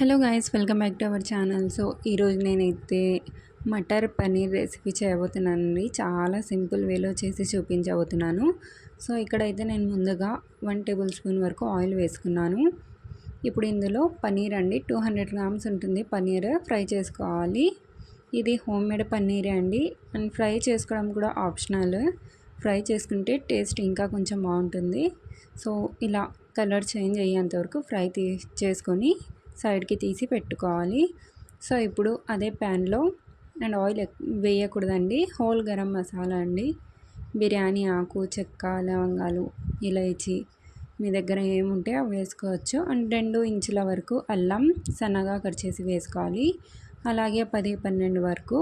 Hello guys welcome back to our channel. So ఈరోజు నేనైతే matar paneer recipe చేయబోతున్నానండి. చాలా సింపుల్ వేలో చేసి చూపించబోతున్నాను. సో ఇక్కడైతే నేను ముందుగా వన్ టేబుల్ స్పూన్ వరకు ఆయిల్ వేసుకున్నాను. ఇప్పుడు ఇందులో పన్నీర్ అండి టూ హండ్రెడ్ గ్రామ్స్ ఉంటుంది. పన్నీర్ ఫ్రై చేసుకోవాలి. ఇది హోమ్ మేడ్ పన్నీరే అండి. అండ్ ఫ్రై చేసుకోవడం కూడా ఆప్షనల్. ఫ్రై చేసుకుంటే టేస్ట్ ఇంకా కొంచెం బాగుంటుంది. సో ఇలా కలర్ చేంజ్ అయ్యేంత వరకు ఫ్రై తీ చేసుకొని సైడ్కి తీసి పెట్టుకోవాలి. సో ఇప్పుడు అదే ప్యాన్లో అండ్ ఆయిల్ వేయకూడదండి. హోల్ గరం మసాలా అండి. బిర్యానీ ఆకు చెక్క లవంగాలు ఇలాచి మీ దగ్గర ఏముంటే అవి వేసుకోవచ్చు. అండ్ రెండు ఇంచుల వరకు అల్లం సన్నగా కట్ చేసి వేసుకోవాలి. అలాగే పది పన్నెండు వరకు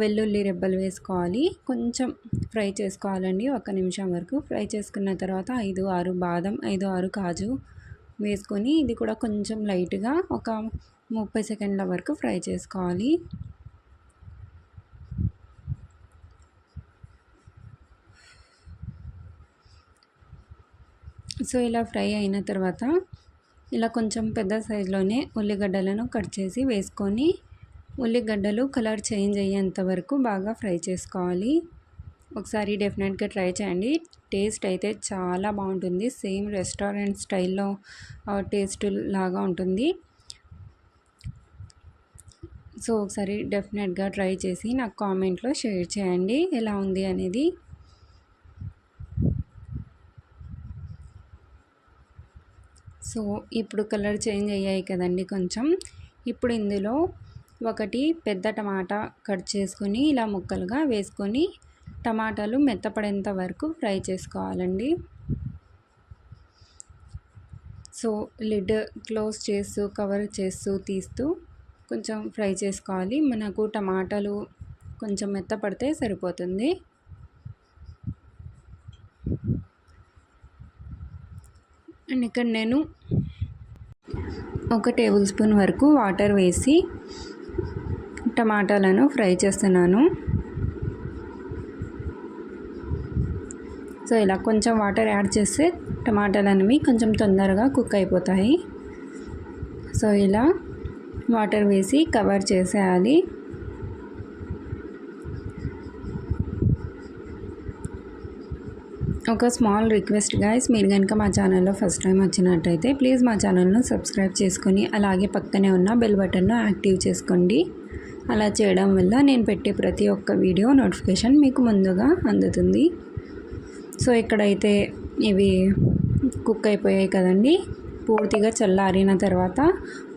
వెల్లుల్లి రెబ్బలు వేసుకోవాలి. కొంచెం ఫ్రై చేసుకోవాలండి. ఒక నిమిషం వరకు. ఫ్రై చేసుకున్న తర్వాత ఐదు ఆరు బాదం ఐదు ఆరు కాజు వేసుకొని ఇది కూడా కొంచెం లైట్గా ఒక ముప్పై సెకండ్ల వరకు ఫ్రై చేసుకోవాలి. సో ఇలా ఫ్రై అయిన తర్వాత ఇలా కొంచెం పెద్ద సైజులోనే ఉల్లిగడ్డలను కట్ చేసి వేసుకొని ఉల్లిగడ్డలు కలర్ చేంజ్ అయ్యేంత వరకు బాగా ఫ్రై చేసుకోవాలి. ఒకసారి డెఫినెట్గా ట్రై చేయండి. టేస్ట్ అయితే చాలా బాగుంటుంది. సేమ్ రెస్టారెంట్ స్టైల్లో టేస్ట్ లాగా ఉంటుంది. సో ఒకసారి డెఫినెట్గా ట్రై చేసి నాకు కామెంట్లో షేర్ చేయండి. ఎలా ఉంది అనేది. సో ఇప్పుడు కలర్ చేంజ్ అయ్యాయి కదండి కొంచెం. ఇప్పుడు ఇందులో ఒకటి పెద్ద టమాటా కట్ చేసుకొని ఇలా ముక్కలుగా వేసుకొని టమాటాలు మెత్తపడేంత వరకు ఫ్రై చేసుకోవాలండి. సో లిడ్ క్లోజ్ చేస్తూ కవర్ చేస్తూ తీస్తూ కొంచెం ఫ్రై చేసుకోవాలి. మనకు టమాటాలు కొంచెం మెత్తపడితే సరిపోతుంది. అండ్ ఇక్కడ నేను ఒక టేబుల్ స్పూన్ వరకు వాటర్ వేసి టమాటాలను ఫ్రై చేస్తున్నాను. సో ఇలా కొంచెం వాటర్ యాడ్ చేస్తే టమాటాలు అనేవి కొంచెం తొందరగా కుక్ అయిపోతాయి. సో ఇలా వాటర్ వేసి కవర్ చేసేయాలి. ఒక స్మాల్ రిక్వెస్ట్ గాయస్ మీరు కనుక మా ఛానల్లో ఫస్ట్ టైం వచ్చినట్టయితే ప్లీజ్ మా ఛానల్ను సబ్స్క్రైబ్ చేసుకొని అలాగే పక్కనే ఉన్న బెల్ బటన్ను యాక్టివ్ చేసుకోండి. అలా చేయడం వల్ల నేను పెట్టే ప్రతి ఒక్క వీడియో నోటిఫికేషన్ మీకు ముందుగా అందుతుంది. సో ఇక్కడైతే ఇవి కుక్ అయిపోయాయి కదండి. పూర్తిగా చల్లారిన తర్వాత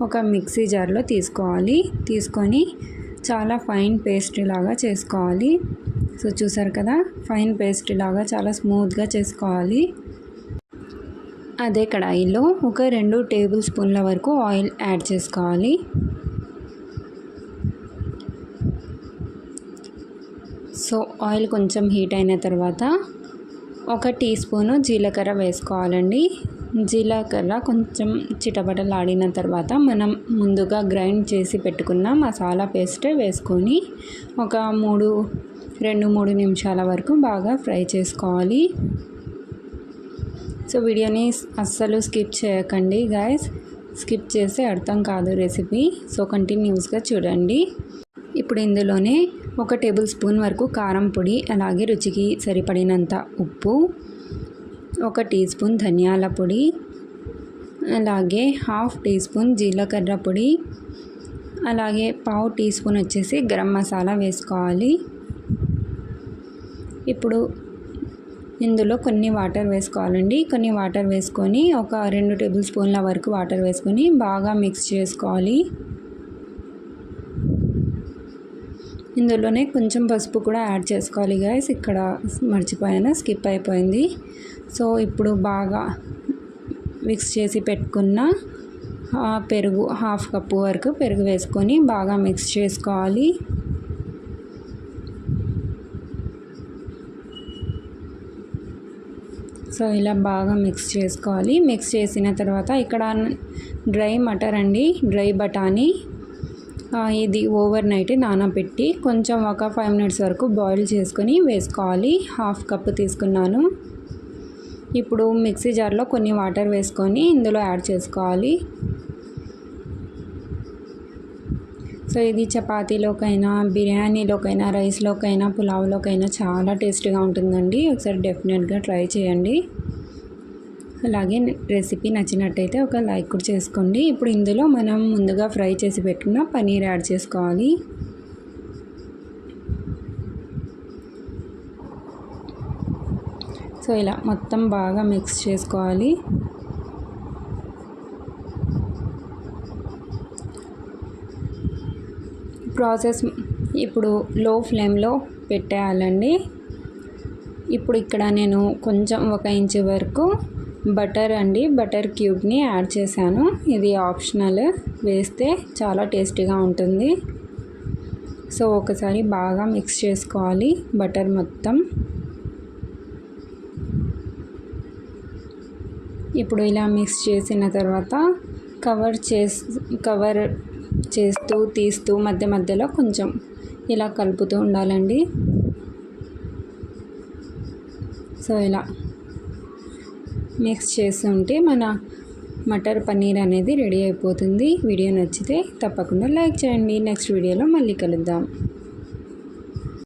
ఒక మిక్సీ జార్లో తీసుకోవాలి. తీసుకొని చాలా ఫైన్ పేస్ట్ లాగా చేసుకోవాలి. సో చూసారు కదా ఫైన్ పేస్ట్ లాగా చాలా స్మూత్గా చేసుకోవాలి. అదే కడాయిలో ఒక రెండు టేబుల్ స్పూన్ల వరకు ఆయిల్ యాడ్ చేసుకోవాలి. సో ఆయిల్ కొంచెం హీట్ అయిన తర్వాత ఒక టీ స్పూను జీలకర్ర వేసుకోవాలండి. జీలకర్ర కొంచెం చిటపటలాడిన తర్వాత మనం ముందుగా గ్రైండ్ చేసి పెట్టుకున్న మసాలా పేస్ట్ వేసుకొని ఒక మూడు రెండు మూడు నిమిషాల వరకు బాగా ఫ్రై చేసుకోవాలి. సో వీడియోని అస్సలు స్కిప్ చేయకండి గాయస్. స్కిప్ చేస్తే అర్థం కాదు రెసిపీ. సో కంటిన్యూస్గా చూడండి. ఇప్పుడు ఇందులోనే ఒక టేబుల్ స్పూన్ వరకు కారం పొడి అలాగే రుచికి సరిపడినంత ఉప్పు ఒక టీ స్పూన్ ధనియాల పొడి అలాగే హాఫ్ టీ స్పూన్ జీలకర్ర పొడి అలాగే పావు టీ స్పూన్ వచ్చేసి గరం మసాలా వేసుకోవాలి. ఇప్పుడు ఇందులో కొన్ని వాటర్ వేసుకోవాలండి. కొన్ని వాటర్ వేసుకొని ఒక రెండు టేబుల్ స్పూన్ల వరకు వాటర్ వేసుకొని బాగా మిక్స్ చేసుకోవాలి. ఇందులోనే కొంచెం పసుపు కూడా యాడ్ చేసుకోవాలి గాయస్ ఇక్కడ మర్చిపోయాను స్కిప్ అయిపోయింది. సో ఇప్పుడు బాగా మిక్స్ చేసి పెట్టుకున్న పెరుగు హాఫ్ కప్పు వరకు పెరుగు వేసుకొని బాగా మిక్స్ చేసుకోవాలి. సో ఇలా బాగా మిక్స్ చేసుకోవాలి. మిక్స్ చేసిన తర్వాత ఇక్కడ డ్రై మటర్ అండి డ్రై బఠానీ. ఇది ఓవర్ నైట్ నానబెట్టి కొంచెం ఒక ఫైవ్ మినిట్స్ వరకు బాయిల్ చేసుకొని వేసుకోవాలి. హాఫ్ కప్ తీసుకున్నాను. ఇప్పుడు మిక్సీ జార్లో కొన్ని వాటర్ వేసుకొని ఇందులో యాడ్ చేసుకోవాలి. సో ఇది చపాతీలోకైనా బిర్యానీలోకైనా రైస్లోకైనా పులావ్లోకైనా చాలా టేస్టీగా ఉంటుందండి. ఒకసారి డెఫినెట్గా ట్రై చేయండి. అలాగే రెసిపీ నచ్చినట్టయితే ఒక లైక్ కూడా చేసుకోండి. ఇప్పుడు ఇందులో మనం ముందుగా ఫ్రై చేసి పెట్టుకున్న పనీర్ యాడ్ చేసుకోవాలి. సో ఇలా మొత్తం బాగా మిక్స్ చేసుకోవాలి. ప్రాసెస్ ఇప్పుడు లో ఫ్లేమ్లో పెట్టేయాలండి. ఇప్పుడు ఇక్కడ నేను కొంచెం ఒక ఇంచు వరకు బటర్ అండి. బటర్ క్యూబ్ని యాడ్ చేశాను. ఇది ఆప్షనల్. వేస్తే చాలా టేస్టీగా ఉంటుంది. సో ఒకసారి బాగా మిక్స్ చేసుకోవాలి. బటర్ మొత్తం. ఇప్పుడు ఇలా మిక్స్ చేసిన తర్వాత కవర్ చేసి కవర్ చేస్తూ తీస్తూ మధ్య మధ్యలో కొంచెం ఇలా కలుపుతూ ఉండాలండి. సో ఇలా. మిక్స్ చేస్తుంటే మన మటర్ పన్నీర్ అనేది రెడీ అయిపోతుంది. వీడియో నచ్చితే తప్పకుండా లైక్ చేయండి. నెక్స్ట్ వీడియోలో మళ్ళీ కలుద్దాం.